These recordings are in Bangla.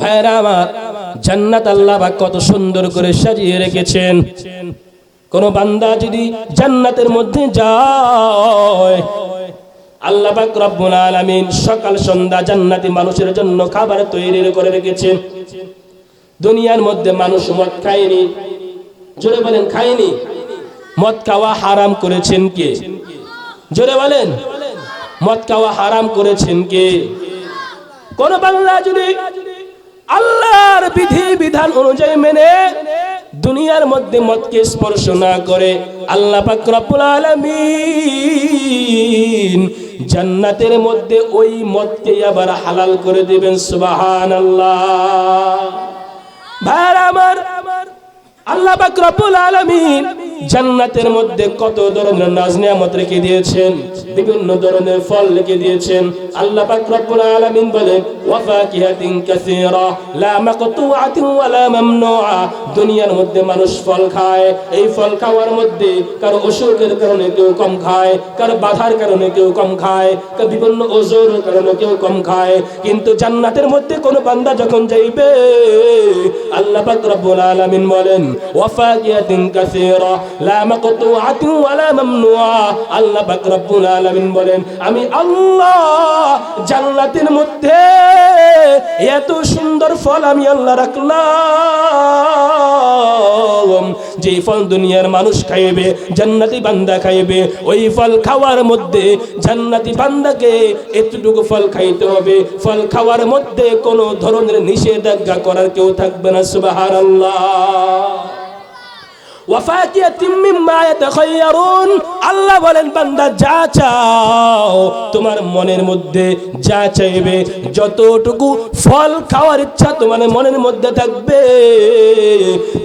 ভাইরা আমার, জান্নাত আল্লাহ পাক কত সুন্দর করে সাজিয়ে রেখেছেন। কোন বান্দা যদি জান্নাতের মধ্যে যায়, আল্লাহ রব্বুল আলামিন সকাল, সন্ধ্যা জান্নাতি মানুষের জন্য খাবার তৈরি করে রেখেছেন। দুনিয়ার মধ্যে মানুষ মদ খায়নি। জোরে বলেন, খায়নি? মদ খাওয়া হারাম করেছেন কে? জোরে বলেন, মদ খাওয়া হারাম করেছেন কে? কোন বাংলা যদি আল্লাহর বিধি বিধান অনুযায়ী মেনে দুনিয়ার মধ্যে মদকে স্পর্শ না করে আল্লাহ পাক রব্বুল আলামিন জান্নাতের মধ্যে ওই মতকে আবার হালাল করে দিবেন, সুবহানাল্লাহ। ভাইরা আমার, আল্লাহ পাক রব্বুল আলামিন জান্নাতের মধ্যে কত ধরনের নাজ নিয়ামত রেখে দিয়েছেন, বিভিন্ন ধরনের ফল রেখে দিয়েছেন। আল্লাহ পাক রব্বুল আলামিন বলেন, ওয়া ফাকিহাতিন কাসীরা, লা মাকতুআতিন ওয়া লা মামনুআ। দুনিয়ার মধ্যে মানুষ ফল খায়, এই ফল খাওয়ার মধ্যে কারও অসুখের কারণে কেউ কম খায়, কারও বাধার কারণে কেউ কম খায়, কারও বিভিন্ন ওজোর কারণে কেউ কম খায়। কিন্তু জান্নাতের মধ্যে কোন বান্দা যখন যাইবে, আল্লাহ পাক রব্বুল আলামিন বলেন, ওয়া ফাকিহাতিন কাসীরা। লা মাকতুআতিন ওয়া লা মামনুআ আল্লাহ পাক রব্বুল আলামিন বলেন, আমি আল্লাহ জান্নাতের মধ্যে এত সুন্দর ফল আমি আল্লাহ রাখলাম। যে ফল দুনিয়ার মানুষ খাইবে, জান্নাতি বান্দা খাইবে, ওই ফল খাওয়ার মধ্যে জান্নাতি বান্দাকে এতটুকু ফল খাইতে হবে। ফল খাওয়ার মধ্যে কোনো ধরনের নিষেধাজ্ঞা করার কেউ থাকবে না মিম্মা ইয়াতাখায়্যারুন আল্লাহ বলেন, বান্দা, যা চাও তোমার মনের মধ্যে যা চাইবে, যতটুকু ফল খাওয়ার ইচ্ছা তোমার মনের মধ্যে থাকবে,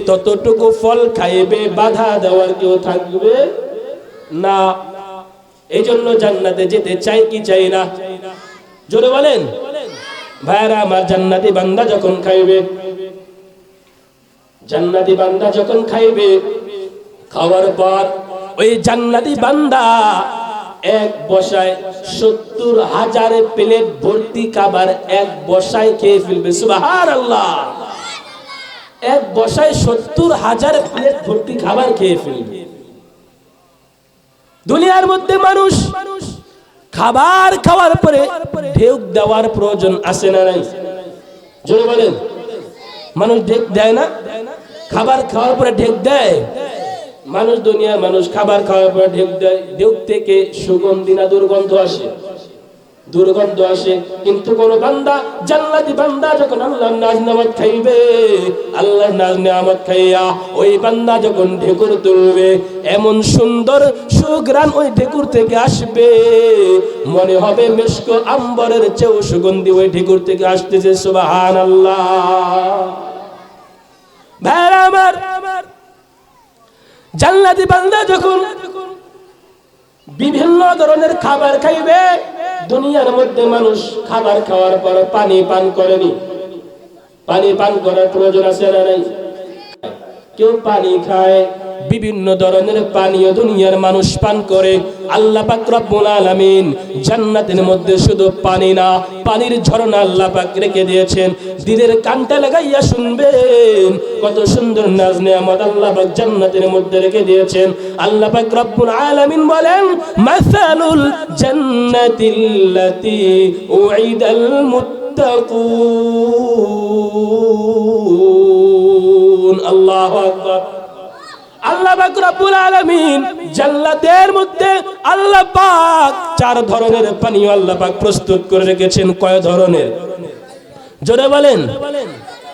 ততটুকু ফল খাইবে, বাধা দেওয়ার কেউ থাকবে না। এই জন্য জান্নাতে যেতে চাই কি চাই না? জোরে বলেন। ভাইরা আমার জান্নাতি বান্দা যখন খাইবে জান্নাতি বান্দা যখন খাইবে, খাওয়ার পর ওই জান্নাতি বান্দা এক বসায় সত্তর হাজার প্লেট ভর্তি খাবার এক বসায় খেয়ে ফেলবে। সুবাহার আল্লাহ এক বসায় সত্তর হাজার প্লেট ভর্তি খাবার খেয়ে ফেলবে। দুনিয়ার মধ্যে মানুষ খাবার খাওয়ার পরে ঢেউ দেওয়ার প্রয়োজন আছে না নাই? জোরে বলেন। মানুষ ঢেক দেয় না? খাবার খাওয়ার পরে ঢেক দেয়? মানুষ দুনিয়ার মানুষ খাবার খাওয়ার পরে ঢেক দেয়। ঢেক থেকে সুগন্ধি না দুর্গন্ধ আসে। দুর্গন্ধ আসে, কিন্তু কোন বান্দা, জান্নাতি বান্দা যখন আল্লাহর নাজ নামাজ খাইবে, আল্লাহর নাজ নামাজ খাইয়া ওই বান্দা যখন ঢেকুর তুলবে, এমন সুন্দর সুগ্রান ওই ঢেকুর থেকে আসবে। মনে হবে মেশক আম্বরের চেয়েও সুগন্ধি ওই ঢেকুর থেকে আসতেছে, সুবহানাল্লাহ। ভাইরা আমার, জান্নাতি বান্দা যখন বিভিন্ন ধরনের খাবার খাইবে। দুনিয়ার মধ্যে মানুষ খাবার খাওয়ার পর পানি পান করেনি। পানি পান করার প্রয়োজন আছে না নাই? কেউ পানি খায় বিভিন্ন ধরনের পানীয় দুনিয়ার মানুষ পান করে। আল্লাহ পাক রব্বুল আলামিন জান্নাতের মধ্যে শুধু পানি না, পানির ঝর্ণা আল্লাহ পাক রেখে দিয়েছেন। দিলের কানটা লাগাইয়া শুনবেন, কত সুন্দর নাজ নিয়ামত আল্লাহ পাক জান্নাতের মধ্যে রেখে দিয়েছেন। আল্লাহ পাক রব্বুল আলামিন বলেন, মাসালুল জান্নাতিল্লাতি উইদাল মুত্তাকুন। আল্লাহু আকবার। আল্লাহ পাক রব্বুল আলামিন জান্নাতের মধ্যে আল্লাহ পাক চার ধরনের পানীয় আল্লাহ পাক প্রস্তুত করে রেখেছেন। কয় ধরনের? জোরে বলেন।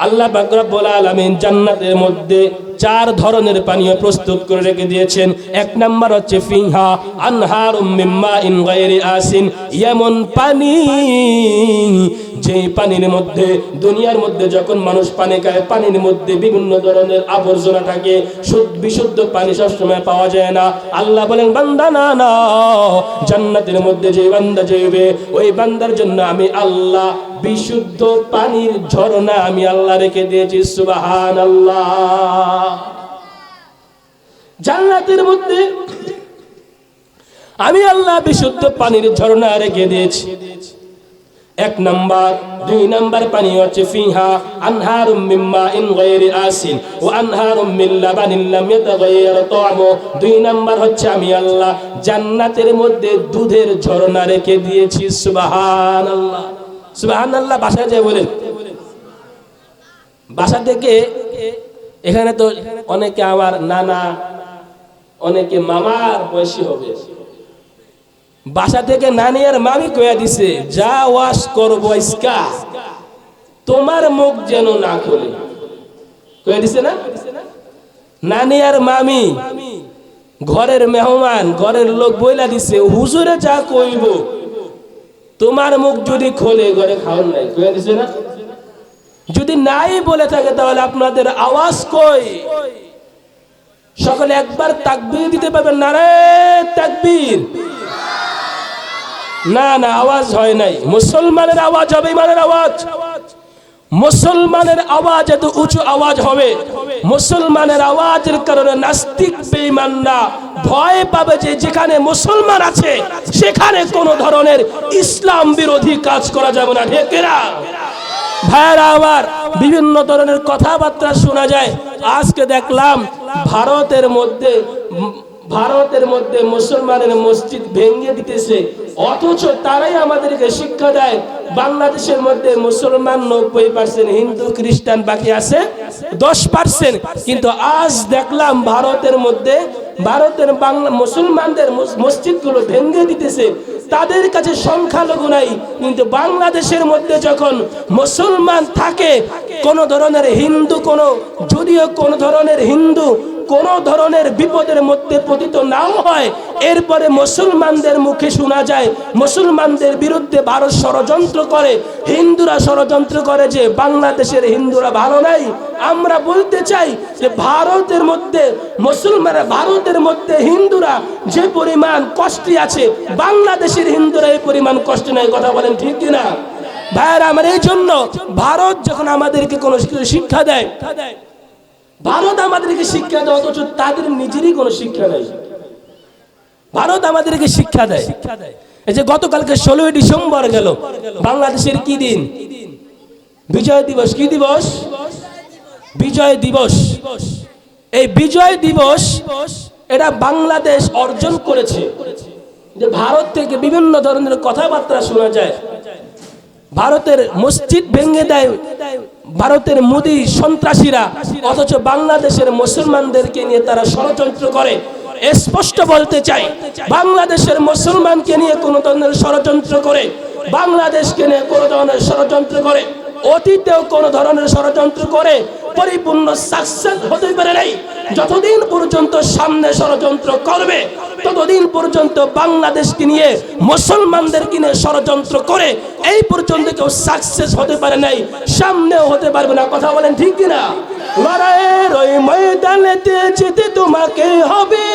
আল্লাহ পাক রব্বুল আলামিন জান্নাতের মধ্যে চার ধরনের পানীয় প্রস্তুত করে রেখে দিয়েছেন। এক নাম্বার হচ্ছে ফিংহা আনহার মিম্মা আসিন এমন পানি যেই পানির মধ্যে, দুনিয়ার মধ্যে যখন মানুষ পানি খায়, পানির মধ্যে বিভিন্ন ধরনের আবর্জনা থাকে শুদ্ধ বিশুদ্ধ পানি সবসময় পাওয়া যায় না। আল্লাহ বলেন, বান্দা, না না, জান্নাতের মধ্যে যে বান্দা যাইবে, ওই বান্দার জন্য আমি আল্লাহ বিশুদ্ধ পানির ঝর্ণা আমি আল্লাহ রেখে দিয়েছি সুবাহান আল্লাহ জান্নাতের মধ্যে আমি আল্লাহ বিশুদ্ধ পানির ঝর্ণা রেখে দিয়েছি। এক নাম্বার, দুই নাম্বার পানি হচ্ছে ফিহা, আনহারুম মিম্মা ইন গায়রি আসিন ও আনহারুম মিন লাবানিন লাম ইয়াতাগায়্যার তা'মু। দুই নাম্বার হচ্ছে আমি আল্লাহ জান্নাতের মধ্যে দুধের ঝর্ণা রেখে দিয়েছি, সুবহানাল্লাহ। সুবহানাল্লাহ, বাসায় যায় বলেন। বাসা থেকে এখানে তো অনেকে আমার নানা, অনেকে মামার বয়সী হবে। বাসা থেকে নানি আর মামি কয়া দিছে, যা ওয়াশ করব ইসকা তোমার মুখ যেন না খোলে। কয়া দিছে না? নানি আর মামি ঘরের মেহমান, ঘরের লোক বইলা দিছে, হুজুরে যা কইব তোমার মুখ যদি খোলে, ঘরে খাওয়ার নাই দিছে না? যদি নাই বলে থাকে, তাহলে আপনাদের আওয়াজ কই? সকলে একবার তাকবীর দিতে পারবেন না রে, তাকবীর। না না, আওয়াজ হয় নাই। মুসলমানের আওয়াজ হবে ইমানের আওয়াজ। মুসলমানের আওয়াজ এত উঁচু আওয়াজ হবে? মুসলমানের আওয়াজের কারণে নাস্তিক বেঈমানরা ভয় পাবে যে যেখানে মুসলমান আছে, সেখানে কোনো ধরনের ইসলাম বিরোধী কাজ করা যাবে না। ঢেকেরা ভাইয়েরা, আবার বিভিন্ন ধরনের কথাবার্তা শোনা যায়। আজকে দেখলাম ভারতের মধ্যে ভারতের মধ্যে মুসলমানের মসজিদ ভেঙে দিতেছে। অথচ তারাই আমাদেরকে শিক্ষা দেয়, বাংলাদেশের মধ্যে মুসলমান নব্বই পার্সেন্ট হিন্দু, খ্রিস্টান বাকি আছে দশ পার্সেন্ট কিন্তু আজ দেখলাম ভারতের মধ্যে, ভারতের বাংলা, মুসলমানদের মস- মসজিদগুলো ভেঙে দিতেছে। তাদের কাছে সংখ্যালঘু নাই, কিন্তু বাংলাদেশের মধ্যে যখন মুসলমান থাকে, কোন ধরনের হিন্দু কোন, যদিও কোন ধরনের হিন্দু কোন ধরনের বিপদের মধ্যে পতিত নাও হয়। এরপরে মুসলমানদের মুখে শোনা যায়, মুসলমানদের বিরুদ্ধে ভারত ষড়যন্ত্র করে। হিন্দুরা ষড়যন্ত্র করে যে, বাংলাদেশের হিন্দুরা ভালো নাই। আমরা বলতে চাই যে, ভারতের মধ্যে, মুসলমানরা ভারতের মধ্যে হিন্দুরা যে পরিমাণ কষ্টে আছে, বাংলাদেশের হিন্দুরা এই পরিমাণ কষ্ট নেই, কথা বলেন ঠিক কিনা? ভাইয়েরা, আমার এই জন্য ভারত যখন আমাদেরকে কোনো শিক্ষা দেয় ভারত আমাদেরকে শিক্ষা দেয়, অথচ তাদের নিজেরই কোনো শিক্ষা নেই। ভারত আমাদেরকে শিক্ষা দেয়। এই যে গতকালকে ষোলোই ডিসেম্বর গেল। বাংলাদেশের কি দিন? বিজয় দিবস। কি দিবস? বিজয় দিবস। এই বিজয় দিবস এটা বাংলাদেশ অর্জন করেছে। যে ভারত থেকে বিভিন্ন ধরনের কথাবার্তা শোনা যায়। ভারতের মসজিদ ভেঙে দেয়। ভারতের মোদি সন্ত্রাসীরা, অথচ বাংলাদেশের মুসলমানদেরকে নিয়ে তারা ষড়যন্ত্র করে। স্পষ্ট বলতে চাই, বাংলাদেশের মুসলমানকে নিয়ে কোনো ধরনের ষড়যন্ত্র করে, বাংলাদেশকে নিয়ে কোনো ধরনের ষড়যন্ত্র করে। অতীতেও কোনো ধরনের ষড়যন্ত্র করে পরিপূর্ণ সাকসেস হতে পারে নাই। যতদিন পর্যন্ত সামনে ষড়যন্ত্র করবে, ততদিন পর্যন্ত বাংলাদেশকে নিয়ে, মুসলমানদেরকে নিয়ে ষড়যন্ত্র করে, এই পর্যন্ত কেউ সাকসেস হতে পারে নাই, সামনেও হতে পারবে না। কথা বলেন ঠিক কিনা? লড়াইয়ের ময়দানেতে যেতে তোমাকে হবে।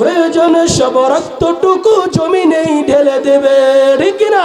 প্রয়োজনে সব রক্তটুকু জমিনেই ঢেলে দেবে, ঠিক কিনা?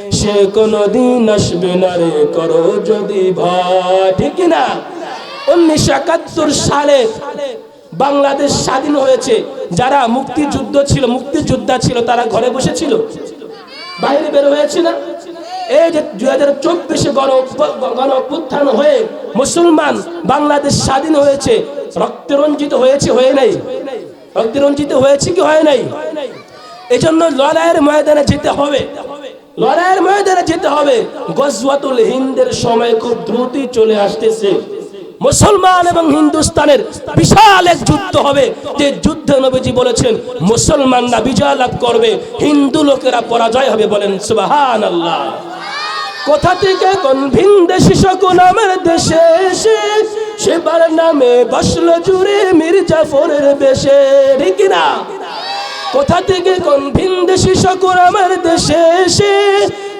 সে কোনো দিন আসবে না রে, করো যদি ভয়। ঠিক না উনিশশো একাত্তর সালে বাংলাদেশ স্বাধীন হয়েছে। যারা মুক্তিযুদ্ধ ছিল, মুক্তিযোদ্ধা ছিল, তারা ঘরে বসেছিল। বাইরে বের হয়েছে না? এই যে দুই হাজার চব্বিশে গণ গণ হয়ে মুসলমান বাংলাদেশ স্বাধীন হয়েছে, রক্তে রঞ্জিত হয়েছে, হয়ে নাই? রক্তে রঞ্জিত হয়েছে কি, হয় নাই? এই জন্য লড়াইয়ের ময়দানে যেতে হবে। লড়াইয়ের ময়দানে যেতে হবে। গজওয়াতুল হিন্দের সময় খুব দ্রুতই চলে আসতেছে। মুসলমান এবং হিন্দুস্তানের বিশাল এক যুদ্ধ হবে। যে যুদ্ধে নবীজি বলেছেন, মুসলমানরা বিজয় লাভ করবে, হিন্দু লোকেরা পরাজয় হবে বলেন সুবাহান আল্লাহ কোথা থেকে কোন ভিন দেশি শকুন আমার দেশে এসে, সেবার নামে বসল জুড়ে মির্জাফরের বেশে, ঠিক না কোথা থেকে কোন ভিন দেশি শকুন আমার দেশে এসে,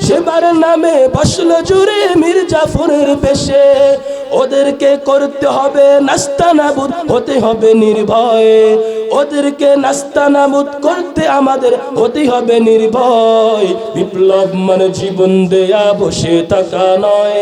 সেবার নামে বসল জুড়ে মির্জাফরের বেশে ওদেরকে করতে হবে নাস্তানাবুদ হতে হবে নির্ভয়ে। ওদেরকে নাস্তানাবুদ করতে আমাদের হতে হবে নির্ভয়। বিপ্লব মানে জীবন দেয়া, বসে থাকা নয়।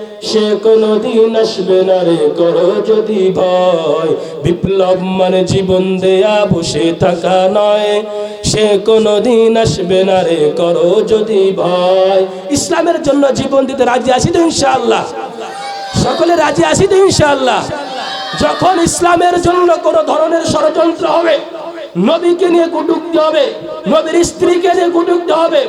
সে কোনো দিন আসবে না রে, করো যদি ভয়। বিপ্লব মানে জীবন দেয়া, বসে থাকা নয়। সে কোনো দিন আসবে না রে, করো যদি ভয়। ইসলামের জন্য জীবন দিতে রাজি আছি তো ইনশাআল্লাহ? সকলে রাজি আছি তো ইনশাআল্লাহ? যখন ইসলামের জন্য কোন ধরনের ষড়যন্ত্র হবে, নবীকে নিয়ে কটুক্তি হবে, নবীর স্ত্রীকে নিয়ে কটুক্তি হবে,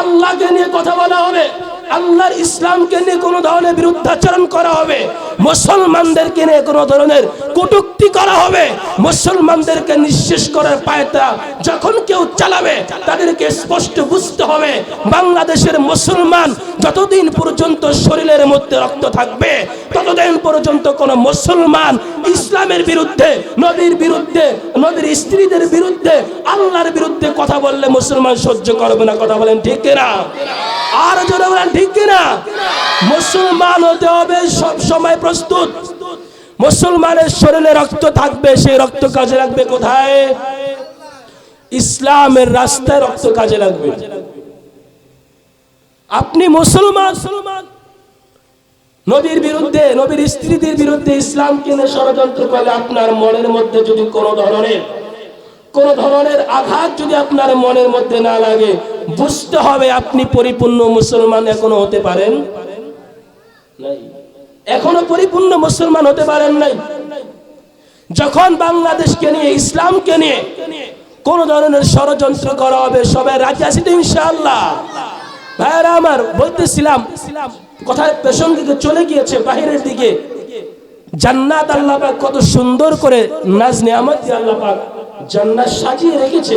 আল্লাহকে নিয়ে কথা বলা হবে আল্লাহর ইসলামকে নিয়ে কোনো ধরনের বিরুদ্ধাচরণ করা হবে। মুসলমানদেরকে নিয়ে কোনো ধরনের কটুক্তি করা হবে। মুসলমানদেরকে নিঃশেষ করার পায়তা যখন কেউ চালাবে, তাদেরকে স্পষ্ট বুঝতে হবে, বাংলাদেশের মুসলমান যতদিন পর্যন্ত শরীরের মধ্যে রক্ত থাকবে, ততদিন পর্যন্ত কোন মুসলমান ইসলামের বিরুদ্ধে, নবীর বিরুদ্ধে, নবীর স্ত্রীদের বিরুদ্ধে, আল্লাহর বিরুদ্ধে কথা বললে মুসলমান সহ্য করবে না। কথা বলেন ঠিক কিনা? আর জোরে বলেন ঠিক কিনা? মুসলমান হতে হবে সব সময় প্রস্তুত। মুসলমানের শরীরে রক্ত থাকবে, সেই রক্ত কাজে লাগবে কোথায়? ইসলামের রাস্তায় রক্ত কাজে লাগবে। আপনি মুসলমান, নবীর বিরুদ্ধে, নবীর স্ত্রীদের বিরুদ্ধে ইসলামকে নিয়ে ষড়যন্ত্র করলে আপনার মনের মধ্যে যদি কোনো ধরনের, কোন ধরনের আঘাত যদি আপনার মনের মধ্যে না লাগে, বুঝতে হবে আপনি পরিপূর্ণ মুসলমান এখনও হতে পারেন? নাই। এখনও পরিপূর্ণ মুসলমান হতে পারেন নাই। যখন বাংলাদেশকে নিয়ে, ইসলামকে নিয়ে কোন ধরনের ষড়যন্ত্র করা হবে, সবাই রাজি আছি তো ইনশাআল্লাহ? ভাইরা আমার, বলতেছিলাম, কথায় প্রসঙ্গিক চলে গিয়েছে বাহিরের দিকে। জান্নাত আল্লাহ পাক কত সুন্দর করে নাজ নিয়ামত আল্লাহ পাক জান্নাত সাজিয়ে রেখেছে।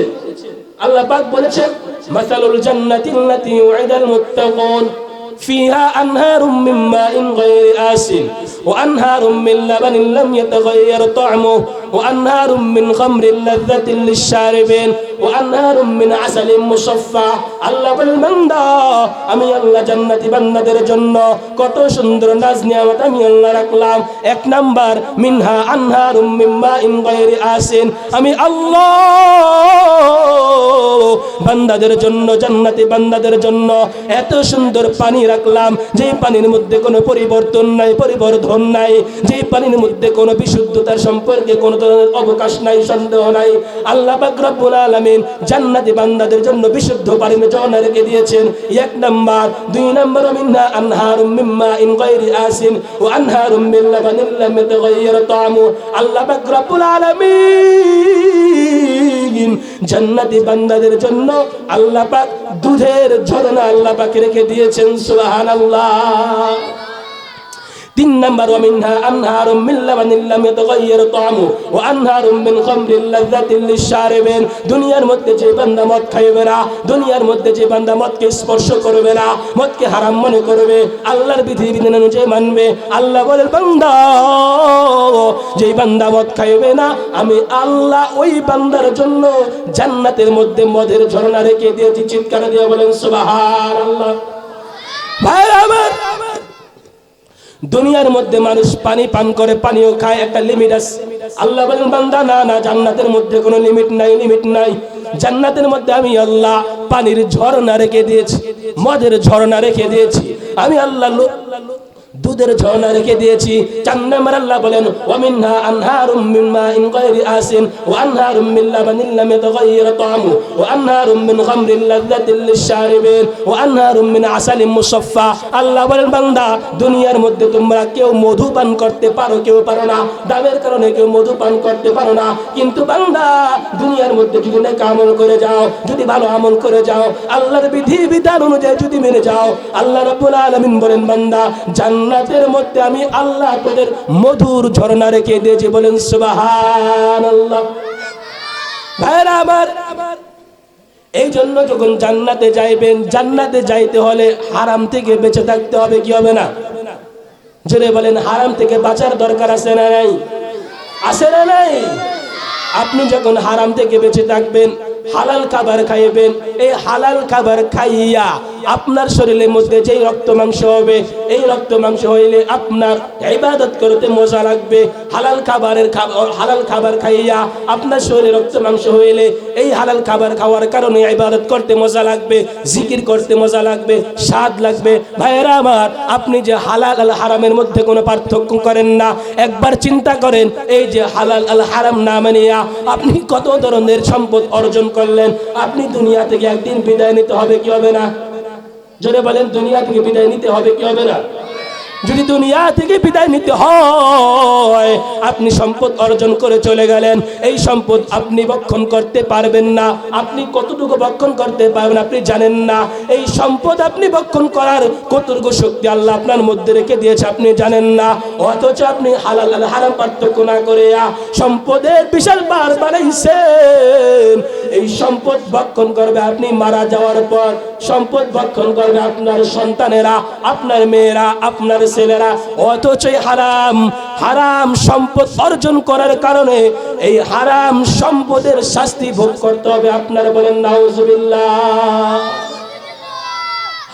আল্লাহ পাক বলেছেন, মাসালুল জান্নাতিল্লাতি উইদাল মুত্তাকুন। فيها أنهار من ماء غير آسن وأنهار من لبن لم يتغير طعمه وأنهار من خمر لذة للشاربين وأنهار من عسل مصفى আল্লাহ বলেন বান্দা আমি আল্লাহ জান্নাতি বান্দাদের জন্য কত সুন্দর নাজ নিয়ামত আমি আল্লাহ রাখলাম এক নাম্বার মিনহা আনহারুম মিম্মা ইন গায়রি আসিন আমি আল্লাহ বান্দাদের জন্য জান্নাতি বান্দাদের জন্য এত সুন্দর পানি রাখলাম। যে পানির মধ্যে কোনো পরিবর্তন নাই, পরিবর্ধন নাই যে পানির মধ্যে কোনো বিশুদ্ধতার সম্পর্কে কোনো ধরনের অবকাশ নাই, সন্দেহ নাই, আল্লাহ রব্বুল আলামিন জান্নাতি বান্দাদের জন্য বিশুদ্ধ পানির জন্য রেখে দিয়েছেন। এক নাম্বার, দুই নাম্বার আল্লাহ রব্বুল আলামিন জান্নাতি বান্দাদের জন্য আল্লাহ পাক দুধের ঝরনা আল্লাহ পাক রেখে দিয়েছেন সুবহানাল্লাহ। তিন নাম্বার, ওয়ামিনহা আনহারুম মিন লাবানিন লাম ইয়াতাগায়্যার তা'আমু, ওয়া আনহারুম মিন খামরিন লাযযাতিন লিশ-শারিবিন। দুনিয়ার মধ্যে যে বান্দা মদ খাইবে না, দুনিয়ার মধ্যে যে বান্দা মদকে স্পর্শ করবে না, মদকে হারাম মনে করবে, আল্লাহর বিধি বিধান অনুযায়ী মানবে। আল্লাহ বলে, বান্দা, যেই বান্দা মদ খাইবে না, আমি আল্লাহ ওই বান্দার জন্য জান্নাতের মধ্যে মদের ঝর্ণা রেখে দিয়েছি। চিৎকার দিয়ে বলেন, সুবহানাল্লাহ। ভাই আমার দুনিয়ার মধ্যে মানুষ পানি পান করে, পানিও খায়, একটা লিমিট আছে। আল্লাহ বলেন, বান্দা, না না, জান্নাতের মধ্যে কোনো লিমিট নাই লিমিট নাই। জান্নাতের মধ্যে আমি আল্লাহ পানির ঝর্ণা রেখে দিয়েছি, মদের ঝর্ণা রেখে দিয়েছি। আমি আল্লাহ দুধের ঝর্ণা রেখে দিয়েছি। চার নাম্বার বলেন, ওয়ামিনহা আনহারুম মিন মাইন গায়রি আসিন ওয়া আনহারুম মিন লাবানিন লাম ইয়াতাগায়্যার তা'আমু, ওয়া আনহারুম মিন খামরিন লাযযাতিন লিশ-শারিবিন, ওয়া আনহারুম মিন আসালিন মুসাফফা। আল্লাহ বলেন, বান্দা, দুনিয়ার মধ্যে তোমরা কেউ মধু পান করতে পারো, কেউ পারো না। দামের কারণে কেউ মধু পান করতে পারো না। কিন্তু বান্দা, দুনিয়ার মধ্যে যদি নেক আমল করে যাও, যদি ভালো আমল করে যাও, আল্লাহর বিধি বিধান অনুযায়ী যদি মেনে যাও, আল্লাহ রাব্বুল আলামিন বলেন, বান্দা, জান্নাত জান্নাতের মধ্যে আমি আল্লাহ তোদের মধুর ঝর্ণা রেখে দিয়েছি। বলেন সুবাহান আল্লাহ ভাইরা আমার, এই জন্য যখন জান্নাতে যাইবেন, জান্নাতে যাইতে হলে হারাম থেকে বেঁচে থাকতে হবে, কি হবে না? জোরে বলেন, হারাম থেকে বাঁচার দরকার আছে না নাই? আছে না নাই? আপনি যখন হারাম থেকে বেঁচে থাকবেন, হালাল খাবার খাইবেন, এই হালাল খাবার খাইয়া আপনার শরীরের মধ্যে যেই রক্ত মাংস হবে, এই রক্ত মাংস হইলে আপনার ইবাদত করতে মজা লাগবে। হালাল খাবারের খাবার হালাল খাবার খাইয়া আপনার শরীরে রক্ত মাংস হইলে এই হালাল খাবার খাওয়ার কারণে ইবাদত করতে মজা লাগবে, জিকির করতে মজা লাগবে, স্বাদ লাগবে। ভাইয়েরা আমার, আপনি যে হালাল আল হারামের মধ্যে কোনো পার্থক্য করেন না, একবার চিন্তা করেন, এই যে হালাল আল হারাম না মানিয়া আপনি কত ধরনের সম্পদ অর্জন করলেন? আপনি দুনিয়া থেকে একদিন বিদায় নিতে হবে কি হবে না? জোরে বলেন দুনিয়া থেকে বিদায় নিতে হবে কি হবে না? যদি দুনিয়া থেকে বিদায় নিতে হয়, আপনি সম্পদ অর্জন করে চলে গেলেন। এই সম্পদ আপনি বক্ষণ করতে পারবেন না। আপনি কতটুকু বক্ষণ করতে পারবেন আপনি জানেন না। এই সম্পদ আপনি বক্ষণ করার কতটুকু শক্তি আল্লাহ আপনার মধ্যে রেখে দিয়েছে আপনি জানেন না। অথচ আপনি হালাল হারাম পার্থক্য না করে সম্পদের বিশাল বার বানাইছেন। এই সম্পদ ভক্ষণ করবে আপনি মারা যাওয়ার পর। সম্পদ ভক্ষণ করবে আপনার সন্তানেরা, আপনার মেয়েরা, আপনার ছেলেরা, অথচ হারাম হারাম সম্পদ অর্জন করার কারণে এই হারাম সম্পদের শাস্তি ভোগ করতে হবে। আপনার বলেন, নাউজুবিল্লাহ।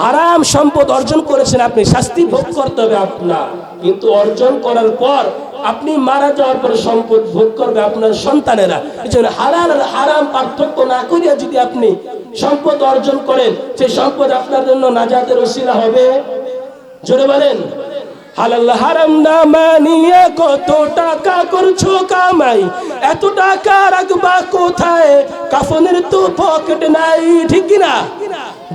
হারাম সম্পদ অর্জন করেছেন আপনি, শাস্তি ভোগ করতে হবে আপনার। কিন্তু অর্জন করার পর আপনি মারা যাওয়ার পর সম্পদ ভোগ করবে আপনার সন্তানেরা। এই জন্য হালাল আর হারাম পার্থক্য না করিয়া যদি আপনি সম্পদ অর্জন করেন, সেই সম্পদ আপনার জন্য নাজাতের ওসিলা হবে। জোরে বলেন। হালাল হারাম না মানিয়ে কত টাকা করছ কামাই? এত টাকা রাখবা কোথায়? কাফনের তো পকেট নাই, ঠিক না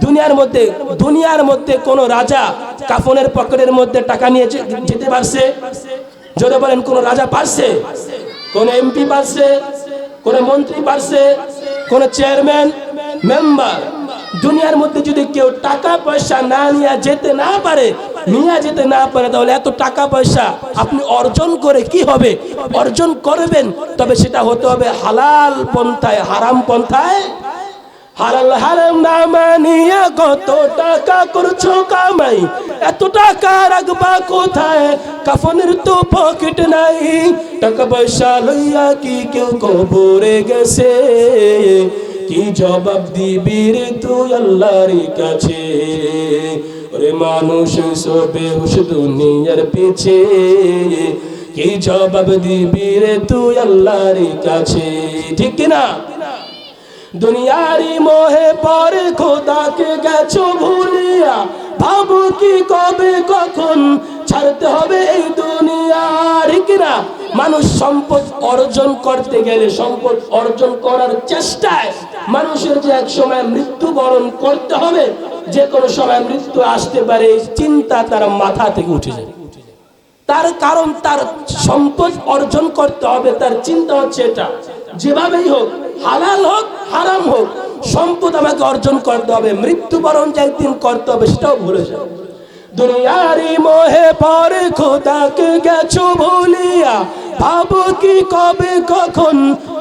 দুনিয়ার মধ্যে দুনিয়ার মধ্যে কোন রাজা কাফনের পকেটের মধ্যে টাকা নিয়ে যেতে পারছে? জোরে বলেন, কোন রাজা পারছে? কোন এমপি পারছে? কোন মন্ত্রী পারছে? কোন চেয়ারম্যান মেম্বার দুনিয়ার মধ্যে যদি কেউ টাকা পয়সা না নিয়ে যেতে না পারে নিয়ে যেতে না পারে তাহলে এত টাকা পয়সা আপনি অর্জন করে কি হবে? অর্জন করবেন, তবে সেটা হতে হবে হালাল পন্থায়, হারাম পন্থায়। কত টাকা এত টাকা কোথায়? তো পকেট নাই। টাকা পয়সা লইয়া কি কেউ গেছে? কি জবাব দিবি রে তুই আল্লাহর কাছে? ওরে মানুষ সবে হুশ দুনিয়ার পিছে। কি জবাব দিবি রে তুই আল্লাহর কাছে? ঠিক কিনা? দুনিয়ারি মোহে পরে খোদাকে গেছো ভুলিয়া। ভাবো কি কবে, কখন ছাড়তে হবে এই দুনিয়া? ঠিক না মানুষ সম্পদ অর্জন করতে গেলে সম্পদ অর্জন করার চেষ্টায় মানুষের যে এক সময় মৃত্যুবরণ করতে হবে যে কোনো সময় মৃত্যু আসতে পারে, চিন্তা তার মাথা থেকে উঠে যায়। তার কারণ তার সম্পদ অর্জন করতে হবে, তার চিন্তা হচ্ছে এটা। যেভাবেই হোক, হালাল হোক, হারাম হোক, সম্পদ আমাকে অর্জন করতে হবে, মৃত্যুবরণ যে একদিন করতে হবে, সেটাও ভুলে যাবে দুনিয়ারি মোহে পরে খোদাকে গেছো ভুলিয়া, ভাবো কি কবে কখন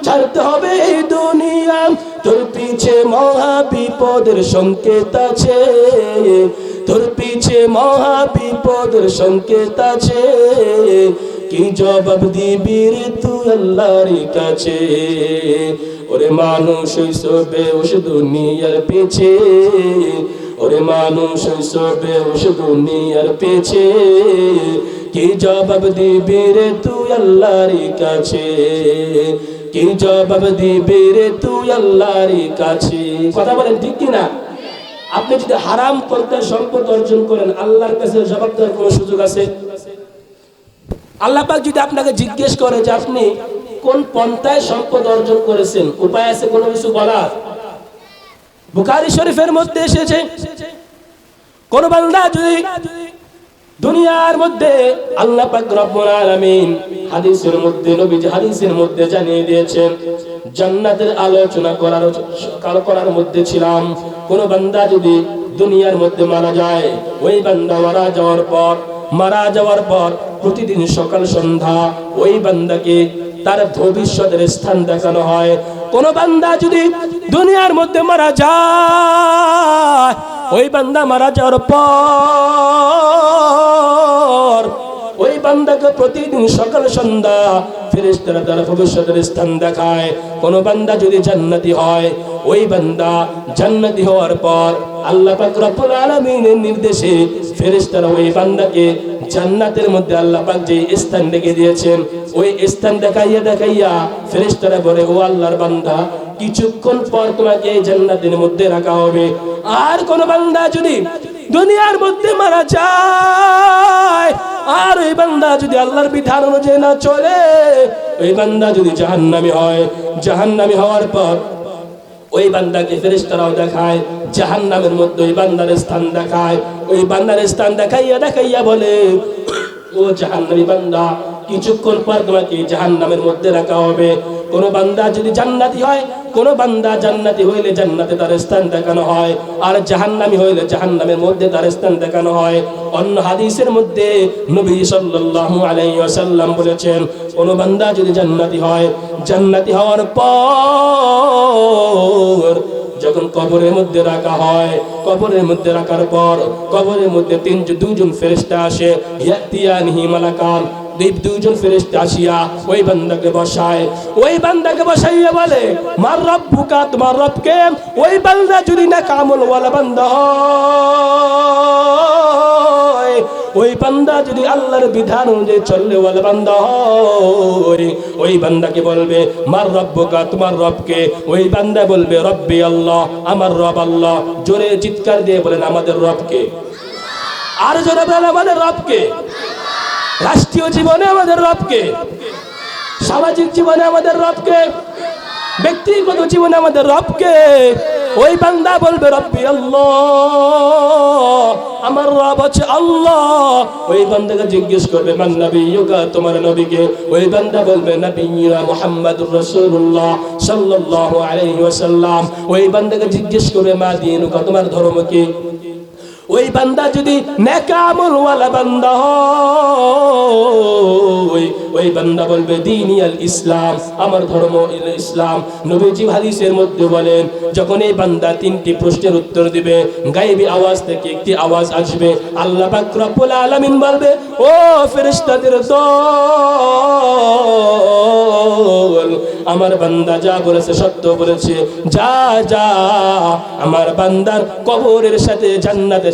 ছাড়তে হবে এই দুনিয়া। তোর পিছে মহা বিপদের সংকেত আছে। তোর পিছে মহা বিপদের সংকেত আছে। কি জবাব দিবি রে তুই আল্লাহর কাছে? ওরে মানুষ সবে ওস দুনিয়ার পিছে। ওরে মানুষ সবে ওস দুনিয়ার পিছে। কি জবাব দিবি রে তুই আল্লাহর কাছে? কি জবাব দিবি রে তুই আল্লাহর কাছে। কথা বলেন ঠিক কি না আপনি যদি হারাম করতে সম্পদ অর্জন করেন, আল্লাহর কাছে জবাব দেওয়ার কোনো সুযোগ আছে? যদি আপনাকে জিজ্ঞেস করে যে আপনি কোন পন্থায় সম্পদ অর্জন করেছেন, উপায় আছে কোনো কিছু বলার? বুখারী শরীফের মধ্যে এসেছে, কোন বান্দা যদি দুনিয়ার মধ্যে আল্লাহ পাক রব্বুল আলামিন হাদিসের মধ্যে, নবীজি হাদিসের মধ্যে জানিয়ে দিয়েছেন, জান্নাতের আলোচনা করার, কালো করার মধ্যে ছিলাম। কোন বান্দা যদি দুনিয়ার মধ্যে মারা যায়, ওই বান্দা মারা যাওয়ার পর, মারা যাওয়ার পর প্রতিদিন সকাল সন্ধ্যা ওই বান্দাকে তার ভবিষ্যতের স্থান দেখানো হয়। কোন বান্দা যদি দুনিয়ার মধ্যে মারা যায়, ওই বান্দা মারা যাওয়ার পর ওই বান্দাকে প্রতিদিন সকাল সন্ধ্যা ফেরেস্তারা তারা ভবিষ্যতের স্থান দেখায়। কোন বান্দা যদি জান্নাতি হয়, ওই বান্দা জান্নাতি হওয়ার পর আল্লাহ পাক রব্বুল আলামিনের নির্দেশে ফেরেশতারা ওই বান্দাকে জান্নাতের মধ্যে আল্লাহ পাক যে স্থান রেখে দিয়েছেন, ওই স্থান দেখাইয়া দেখাইয়া ফেরেশতারা বলে, ও আল্লাহর বান্দা, কিছুক্ষণ পর তোমাকে এই জান্নাতের মধ্যে রাখা হবে। আর কোন বান্দা যদি দুনিয়ার মধ্যে মারা যায়, আর ওই বান্দা যদি আল্লাহর বিধান অনুযায়ী না চলে, ওই বান্দা যদি জাহান্নামী হয়, জাহান্নামী হওয়ার পর ওই বান্দাকে ফেরেশতারাও দেখায়, জাহান্নামের মধ্যে ওই বান্দার স্থান দেখায়, ওই বান্দার স্থান দেখাইয়া দেখাইয়া বলে, ও জাহান্নামী বান্দা, কিছুক্ষণ পর তোমাকে জাহান্নামের মধ্যে রাখা হবে। কোন বান্দা যদি জান্নাতি হয়, কোন বান্দা জান্নাতি হইলে জান্নাতে তার স্থান দেখানো হয়, আর জাহান্নামী হইলে জাহান্নামের মধ্যে তার স্থান দেখানো হয়। অন্য হাদিসের মধ্যে নবী সাল্লাল্লাহু আলাইহি ওয়াসাল্লাম বলেছেন, কোন বান্দা যদি জান্নাতি হয় জান্নাতি হওয়ার পর যখন কবরের মধ্যে রাখা হয়, কবরের মধ্যে রাখার পর কবরের মধ্যে তিন দুজন ফেরেশতা আসে, ইয়াতিয়ানিহি মালাকান। ফেরেশতা আসিয়া ওই বসায়। ওই বসাইয়া বলে, মার রবকে ওই যদি না কামল ওয়ালা বান্দা ওই বান্দা যদি আল্লাহর বিধান অনুযায়ী চললে ওয়ালা বান্দা হয়, ওই বান্দাকে বলবে? মার রব্বুকা, তোমার রবকে। ওই বান্দা বলবে, রব্বি আল্লাহ, আমার রব আল্লাহ। জোরে চিৎকার দিয়ে বলেন, আমাদের রবকে। আর জোরে বলেন, আমাদের রবকে। রাষ্ট্রীয় জীবনে আমাদের রবকে। সামাজিক জীবনে আমাদের রবকে। ব্যক্তিগত জীবনে আমাদের রবকে। ওই বান্দা বলবে, রব্বি আল্লাহ, আমার রব আছে আল্লাহ। ওই বান্দাকে জিজ্ঞেস করবে, মান নবিয়ুকা? তোমার নবীকে। ওই বান্দা বলবে নবিয়ুনা মুহাম্মাদুর রাসূলুল্লাহ সাল্লাল্লাহু আলাইহি ওয়াসাল্লাম। ওই বান্দাকে জিজ্ঞেস করবে, মা দিনুকা, তোমার ধর্ম কি? ওই বান্দা যদি ওই বান্দা বলবে দিনিয়াল ইসলাম, আমার ধর্ম ইসলাম। নবীজি হাদিসের মধ্যে বলেন, যখন এই বান্দা তিনটি প্রশ্নের উত্তর দিবে, গায়েবী আওয়াজ থেকে একটি আওয়াজ আসবে, আল্লাহ পাক আলামিন বলবে, ও ফেরেশতাদের আমার বান্দা যা বলেছে সত্য বলেছে। যা যা, আমার বান্দার কবরের সাথে জান্নাতের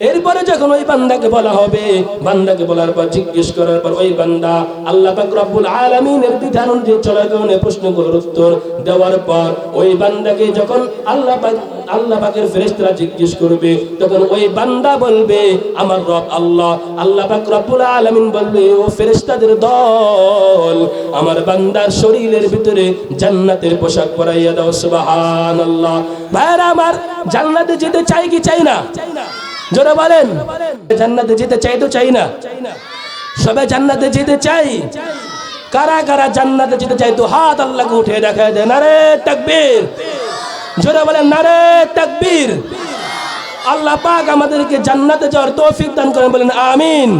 এরপরে যখন ওই বান্দাকে বলা হবে, বান্দাকে বলার পর জিজ্ঞেস করার পর ওই বান্দা আল্লাহ রব্বুল আলামিনের বিধান অনুযায়ী চলার কারণে প্রশ্নগুলোর উত্তর দেওয়ার পর ওই বান্দাকে যখন আল্লাহ পাক, আল্লাহ পাকের ফেরেশতারা জিজ্ঞেস করবে, তখন ওই বান্দা বলবে, আমার রব আল্লাহ। আল্লাহ পাক রব্বুল আলামিন বলবে, ও ফেরেশতাদের দল, আমার বান্দার শরীরের ভিতরে জান্নাতের পোশাক পরাইয়া দাও, সুবহানাল্লাহ। ভাইরা আমার জান্নাতে যেতে চাই কি চাই না? জোরে বলেন। জান্নাতে যেতে চাই তো চাই না। সবাই জান্নাতে যেতে চাই। কারা কারা জান্নাতে যেতে চাই তো হাত আল্লাহকে উঠে দেখা দেয় নারে তাকবীর। জোরে বলেন, নারে তাকবীর। আল্লাহ পাক আমাদেরকে জান্নাতে যাওয়ার তৌফিক দান করেন, বলেন, আমিন।